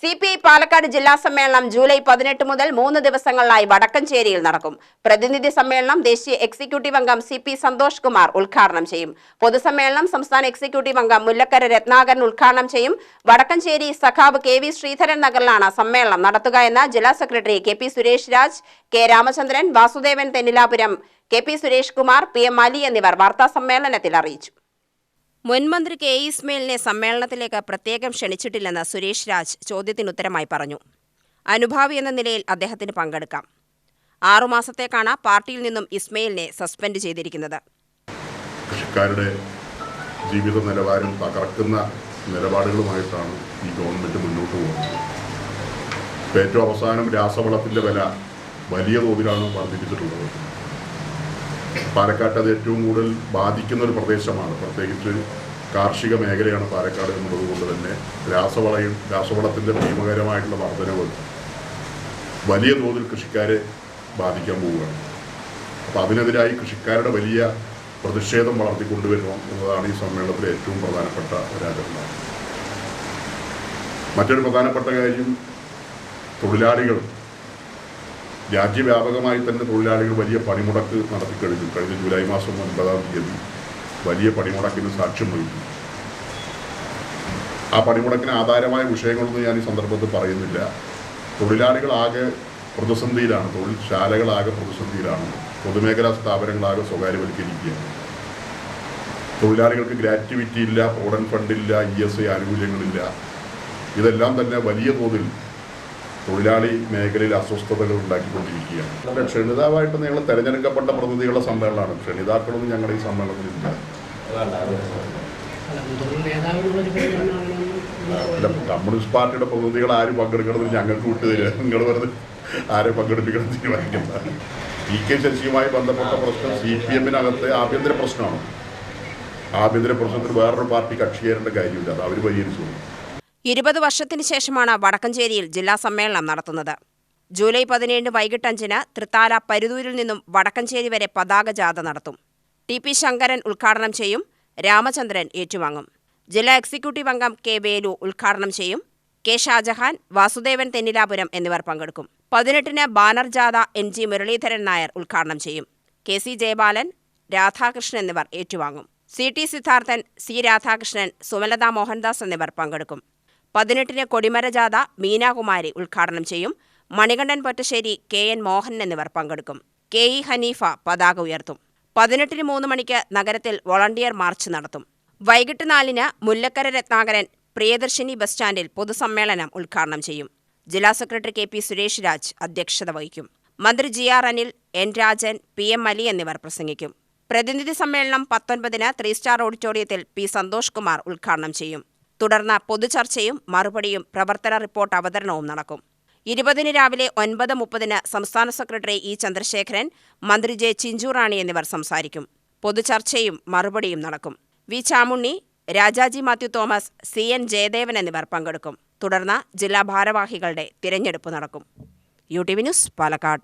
C P I Palakkad ജില്ലാ സമ്മേളനം July പതിനെട്ട് മുതൽ മൂന്ന് ദിവസങ്ങളിലായി വടക്കഞ്ചേരിയിൽ നടക്കും. പ്രതിനിധി സമ്മേളനം ദേശീയ എക്സിക്യൂട്ടീവ് അംഗം സി പി സന്തോഷ് കുമാർ ഉദ്ഘാടനം ചെയ്യും. പൊതുസമ്മേളനം സംസ്ഥാന എക്സിക്യൂട്ടീവ് അംഗം മുല്ലക്കര രത്നാകരൻ ഉദ്ഘാടനം ചെയ്യും. വടക്കഞ്ചേരി സഖാബ് കെ വി ശ്രീധരൻ നഗറിലാണ് സമ്മേളനം നടത്തുക എന്ന് ജില്ലാ secretary K P Suresh Raj K Ramachandran Vasudevan Thennilapuram K P Suresh Kumar P M Ali എന്നിവർ വാർത്താ സമ്മേളനത്തിൽ അറിയിച്ചു. മുൻമന്ത്രി കെ ഇസ്മയിലിനെ സമ്മേളനത്തിലേക്ക് പ്രത്യേകം ക്ഷണിച്ചിട്ടില്ലെന്ന് സുരേഷ് രാജ് ചോദ്യത്തിനുത്തരമായി പറഞ്ഞു. അനുഭാവി എന്ന നിലയിൽ അദ്ദേഹത്തിന് പങ്കെടുക്കാം. ആറുമാസത്തേക്കാണ് പാർട്ടിയിൽ നിന്നും ഇസ്മയിലിനെ സസ്പെൻഡ് ചെയ്തിരിക്കുന്നത്. കൃഷിക്കാരുടെ ജീവിത നിലവാരം തകർക്കുന്ന നിലപാടുകളുമായിട്ടാണ് ഈ ഗവൺമെന്റ് മുന്നോട്ട് പോകുന്നത്. ഏറ്റവും അവസാനം രാസവളത്തിന്റെ വില വലിയ തോതിലാണ് വർദ്ധിപ്പിച്ചിട്ടുള്ളത് പാലക്കാട്ട് അത് ഏറ്റവും കൂടുതൽ ബാധിക്കുന്ന ഒരു പ്രദേശമാണ്. പ്രത്യേകിച്ച് കാർഷിക മേഖലയാണ് പാലക്കാട് എന്നുള്ളത് കൊണ്ട് തന്നെ രാസവളയും രാസവളത്തിന്റെ ഭീമകരമായിട്ടുള്ള വർധനവ് വലിയ തോതിൽ കൃഷിക്കാരെ ബാധിക്കാൻ പോവുകയാണ്. അപ്പോൾ അതിനെതിരായി കൃഷിക്കാരുടെ വലിയ പ്രതിഷേധം വളർത്തിക്കൊണ്ടുവരണം എന്നതാണ് ഈ സമ്മേളനത്തിലെ ഏറ്റവും പ്രധാനപ്പെട്ട ഒരാചരണം മറ്റൊരു പ്രധാനപ്പെട്ട കാര്യം തൊഴിലാളികൾ രാജ്യവ്യാപകമായി തന്നെ തൊഴിലാളികൾ വലിയ പണിമുടക്ക് നടത്തിക്കഴിഞ്ഞു കഴിഞ്ഞ. ജൂലൈ മാസം ഒൻപതാം തീയതി വലിയ പണിമുടക്കിന് സാക്ഷ്യം വഹിച്ചു. ആ പണിമുടക്കിന് ആധാരമായ വിഷയങ്ങളൊന്നും ഞാൻ ഈ സന്ദർഭത്തിൽ പറയുന്നില്ല. തൊഴിലാളികളാകെ പ്രതിസന്ധിയിലാണ്. തൊഴിൽ ശാലകളാകെ പ്രതിസന്ധിയിലാണ്. പൊതുമേഖലാ സ്ഥാപനങ്ങളാകെ സ്വകാര്യവൽക്കരിക്കുകയാണ്. തൊഴിലാളികൾക്ക് ഗ്രാറ്റുവിറ്റി ഇല്ല ഓടൻ ഫണ്ടില്ല ഇ എസ് ഐ ആനുകൂല്യങ്ങളില്ല. ഇതെല്ലാം തന്നെ വലിയ തോതിൽ തൊഴിലാളി മേഖലയിൽ അസ്വസ്ഥതകൾ ഉണ്ടാക്കിക്കൊണ്ടിരിക്കുകയാണ്. അല്ല ക്ഷണിതാവായിട്ട് നിങ്ങൾ തെരഞ്ഞെടുക്കപ്പെട്ട പ്രതിനിധികളുടെ സമ്മേളനമാണ്. ക്ഷണിതാക്കളൊന്നും ഞങ്ങളുടെ ഈ സമ്മേളനത്തിലില്ല അല്ല കമ്മ്യൂണിസ്റ്റ് പാർട്ടിയുടെ പ്രതിനിധികൾ ആരും പങ്കെടുക്കണമെന്ന് ഞങ്ങൾക്ക് വിട്ടു തരിക നിങ്ങൾ വെറുതെ ആരെ പങ്കെടുപ്പിക്കണം തീരുമാനിക്കുന്ന പി കെ ശശിയുമായി ബന്ധപ്പെട്ട പ്രശ്നം സി പി എമ്മിനകത്തെ ആഭ്യന്തര പ്രശ്നമാണ്. ആഭ്യന്തര പ്രശ്നത്തിൽ വേറൊരു പാർട്ടി കക്ഷി ചേരേണ്ട കാര്യമില്ല. അത് അവർ പരിഹരിച്ചു ഇരുപത് വർഷത്തിന് ശേഷമാണ് വടക്കഞ്ചേരിയിൽ ജില്ലാ സമ്മേളനം നടത്തുന്നത്. ജൂലൈ പതിനേഴിന് വൈകിട്ട് അഞ്ചിന് തൃത്താല പരുതൂരിൽ നിന്നും വടക്കഞ്ചേരി വരെ പതാക ജാഥ നടത്തും. ടി പി ശങ്കരൻ ഉദ്ഘാടനം ചെയ്യും രാമചന്ദ്രൻ ഏറ്റുവാങ്ങും. ജില്ലാ എക്സിക്യൂട്ടീവ് അംഗം കെ വേലു ഉദ്ഘാടനം ചെയ്യും കെ ഷാജഹാൻ വാസുദേവൻ തെന്നിലാപുരം എന്നിവർ പങ്കെടുക്കും. പതിനെട്ടിന് ബാനർ ജാഥ എൻ ജി മുരളീധരൻ നായർ ഉദ്ഘാടനം ചെയ്യും. കെ സി ജയബാലൻ രാധാകൃഷ്ണൻ എന്നിവർ ഏറ്റുവാങ്ങും. C T Sidharthan C Radhakrishnan Sumalatha Mohandas എന്നിവർ പങ്കെടുക്കും. പതിനെട്ടിന് കൊടിമര ജാഥ മീനാകുമാരി ഉദ്ഘാടനം ചെയ്യും. മണികണ്ഠൻ പൊറ്റശ്ശേരി കെ എൻ മോഹൻ എന്നിവർ പങ്കെടുക്കും. കെ ഇ ഹനീഫ പതാക ഉയർത്തും. പതിനെട്ടിന് മൂന്ന് മണിക്ക് നഗരത്തിൽ വോളണ്ടിയർ മാർച്ച് നടത്തും. വൈകിട്ട് നാലിന് മുല്ലക്കര രത്നാകരൻ പ്രിയദർശിനി ബസ് സ്റ്റാൻഡിൽ പൊതുസമ്മേളനം ഉദ്ഘാടനം ചെയ്യും. ജില്ലാ secretary K P Suresh Raj അധ്യക്ഷത വഹിക്കും. മന്ത്രി G R Anil N Rajan P M Ali എന്നിവർ പ്രസംഗിക്കും. പ്രതിനിധി സമ്മേളനം പത്തൊൻപതിന് ത്രീ സ്റ്റാർ ഓഡിറ്റോറിയത്തിൽ പി സന്തോഷ് കുമാർ ഉദ്ഘാടനം ചെയ്യും. തുടർന്ന് പൊതുചർച്ചയും മറുപടിയും പ്രവർത്തന റിപ്പോർട്ട് അവതരണവും നടക്കും. ഇരുപതിന് രാവിലെ ഒൻപത് മുപ്പതിന് സംസ്ഥാന സെക്രട്ടറി ഇ ചന്ദ്രശേഖരൻ മന്ത്രി ജെ ചിഞ്ചുറാണി എന്നിവർ സംസാരിക്കും. പൊതുചർച്ചയും മറുപടിയും നടക്കും. V Chamunni Rajaji Mathew Thomas C N Jayadevan എന്നിവർ പങ്കെടുക്കും. തുടർന്ന് ജില്ലാ ഭാരവാഹികളുടെ തിരഞ്ഞെടുപ്പ് നടക്കും. U T V news Palakkad.